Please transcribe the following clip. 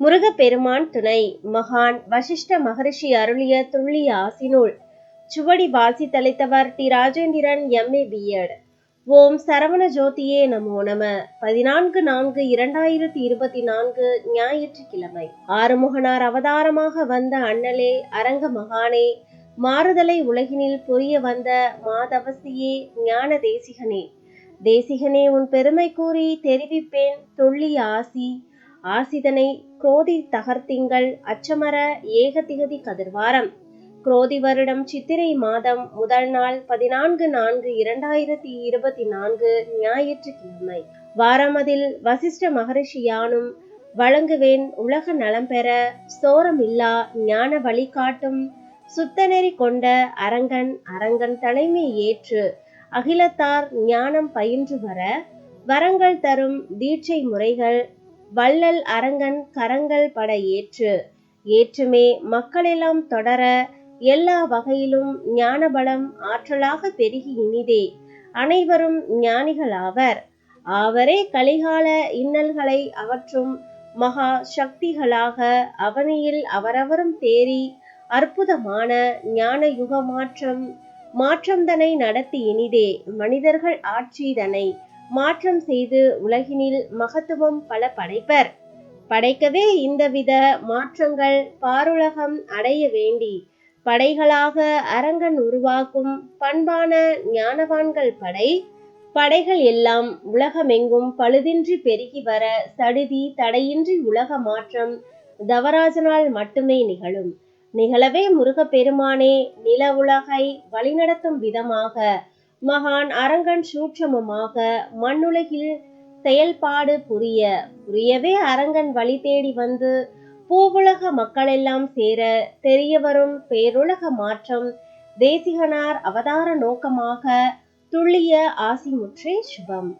முருகப்பெருமான் துணை. மகான் வசிஷ்ட மகரிஷி அருளிய துள்ளிய ஆசினூல் சுவடி வாசி தலைத்தவர் T Rajendran MA BEd Om Saravana ஜோதியே நமோ நம. பதினான்கு நான்கு இரண்டாயிரத்தி இருபத்தி நான்கு ஞாயிற்றுக்கிழமை. ஆறுமுகனார் அவதாரமாக வந்த அண்ணலே அரங்க மகானே மாறுதலை உலகினில் புரிய வந்த மாதவசியே ஞான தேசிகனே. தேசிகனே உன் பெருமை கூறி தெரிவிப்பேன் துள்ளிய ஆசி. ஆசிதனை குரோதி தகர்த்திங்கள் அச்சமர ஏகதிகதி கதிர்வாரம். குரோதி வருடம் சித்திரை மாதம் முதல் நாள் பதினான்கு நான்கு இரண்டாயிரத்தி இருபத்தி நான்கு ஞாயிற்றுக்கிழமை. வாரமதில் வசிஷ்ட மகரிஷி யானும் வழங்குவேன் உலக நலம் பெற சோரமில்லா ஞான வழிகாட்டும் சுத்தநெறி கொண்ட அரங்கன் அரங்கன் தலைமை ஏற்று அகிலத்தார் ஞானம் பயின்று வர வரங்கள் தரும் தீட்சை முறைகள் வள்ளல் அரங்கன் கரங்கள் பட ஏற்று. ஏற்றுமே மக்களெல்லாம் தொடர எல்லா வகையிலும் ஞானபலம் ஆற்றலாக பெருகி இனிதே. அனைவரும் ஞானிகளாவர் ஆவரே. கலிகால இன்னல்களை அவற்றும் மகா சக்திகளாக அவனியில் அவரவரும் தேறி அற்புதமான ஞான யுக மாற்றம் மாற்றம்தனை நடத்தி இனிதே. மனிதர்கள் ஆட்சிதனை மாற்றம் செய்து உலகினில் மகத்துவம் பல படைப்பர். படைக்கவே இந்தவித மாற்றங்கள் பாருலகம் அடைய வேண்டி படைகளாக அரங்கன் உருவாக்கும் பண்பான ஞானவான்கள் படை படைகள் எல்லாம் உலகமெங்கும் பழுதின்றி பெருகி வர சடுதி தடையின்றி உலக மாற்றம் தவராஜனால் மட்டுமே நிகழும். நிகழவே முருகப்பெருமானே நில உலகை வழிநடத்தும் விதமாக மகான் அரங்கன் சூட்சமமாக மண்ணுலகில் செயல்பாடு புரிய புரியவே அரங்கன் வழி தேடி வந்து பூவுலக மக்களெல்லாம் சேர தெரிய வரும் பேருலக மாற்றம் தேசிகனார் அவதார நோக்கமாக துள்ளிய ஆசிமுற்றே சுபம்.